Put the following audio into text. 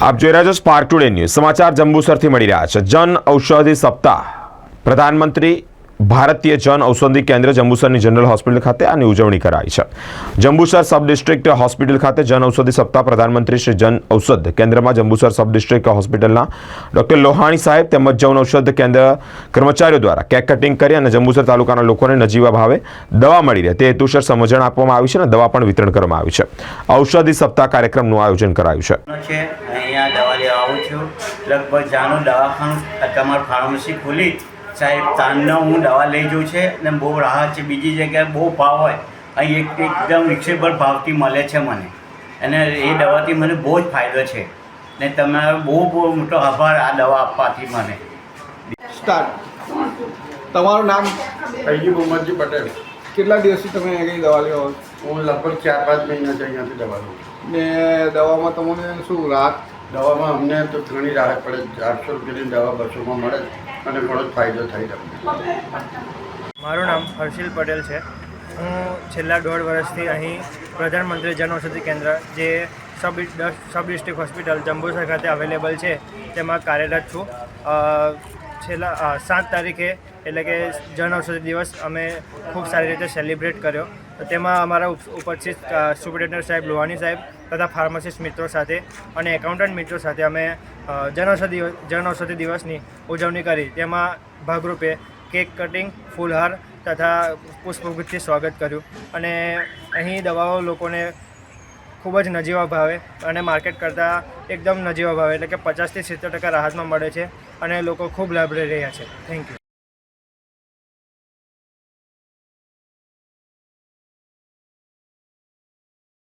આપ જોઈ રહ્યા છો સ્પાર્ક ટુડે ન્યૂઝ સમાચાર જંબુસરથી મળી રહ્યા છે. જન ઔષધિ સપ્તાહ. પ્રધાનમંત્રી ભારતીય જન ઔષધિ કેન્દ્ર જંબુસરની જનરલ હોસ્પિટલ ખાતે આની ઉજવણી કરાઈ છે. જંબુસર સબ ડિસ્ટ્રિક્ટ હોસ્પિટલ ખાતે જન ઔષધિ સપ્તાહ પ્રધાનમંત્રી શ્રી જન ઔષધ કેન્દ્રમાં જંબુસર સબ ડિસ્ટ્રિક્ટ હોસ્પિટલના ડોક્ટર લોહાણી સાહેબ તેમજ જન ઔષધ કેન્દ્ર કર્મચારીઓ દ્વારા કેક કટિંગ કરી અને જંબુસર તાલુકાના લોકોને નજીવા ભાવે દવા મળી રહે. તે હેતુસર સમજણ આપવામાં આવી છે અને દવા પણ વિતરણ કરવામાં આવ્યું છે. ઔષધિ સપ્તાહ કાર્યક્રમનું આયોજન કરાયું છે. અહીંયા દવા લેવા આવું છું. લગભગ જાનું દવાખાનું તમારું ફાર્મસી ખોલી. સાહેબ તાનનો હું દવા લઈ જઉં છે ને બહુ રાહત છે. બીજી જગ્યાએ બહુ ભાવ હોય. અહીં એક એકદમ રિક્સેબલ ભાવથી મળે છે મને. અને એ દવાથી મને બહુ જ ફાયદો છે. ને તમારો બહુ બહુ મોટો આભાર આ દવા આપવાથી મને. સ્ટાર્ટ. તમારું નામ? અય્યુબ મોહમ્મદજી પટેલ. કેટલા દિવસથી તમે અહીં દવા લેવા? હું લગભગ ચાર પાંચ મહિનાથી અહીંયાથી દવા લઉં ને દવામાં તમને શું રાહત? દવામાં અમને તો ઘણી રાહત પડે આઠસો રૂપિયાની દવા બસોમાં મળે અને ઘણો જ ફાયદો થાય તમને. મારું નામ હર્ષિલ પટેલ છે. હું છેલ્લા દોઢ વર્ષથી અહીં પ્રધાનમંત્રી જન ઔષધિ કેન્દ્ર, જે sub sub district hospital Jambusar ખાતે અવેલેબલ છે, તેમાં કાર્યરત છું. છેલ્લા સાત તારીખે એટલે કે જન ઔષધિ દિવસ અમે ખૂબ સારી રીતે સેલિબ્રેટ કર્યો. તેમાં અમારા ઉપ- ઉપસ્થિત અ, સુપ્રિન્ટેન્ડન્ટ સાહેબ લોહાની સાહેબ તથા ફાર્માસિસ્ટ મિત્રો સાથે અને એકાઉન્ટન્ટ મિત્રો સાથે અમે અ, જન ઔષધિ જન ઔષધિ દિવસની ઉજવણી કરી. તેમાં ભાગરૂપે કેક કટિંગ ફૂલહાર તથા પુષ્પગુચ્છથી સ્વાગત કર્યું. અને અહીં દવાઓ લોકોને ખૂબ જ નજીવા ભાવે અને માર્કેટ કરતાં એકદમ નજીવા ભાવે એટલે કે પચાસથી સિત્તેર ટકા રાહતમાં મળે છે અને લોકો ખૂબ લાભ લઈ રહ્યા છે. Thank you.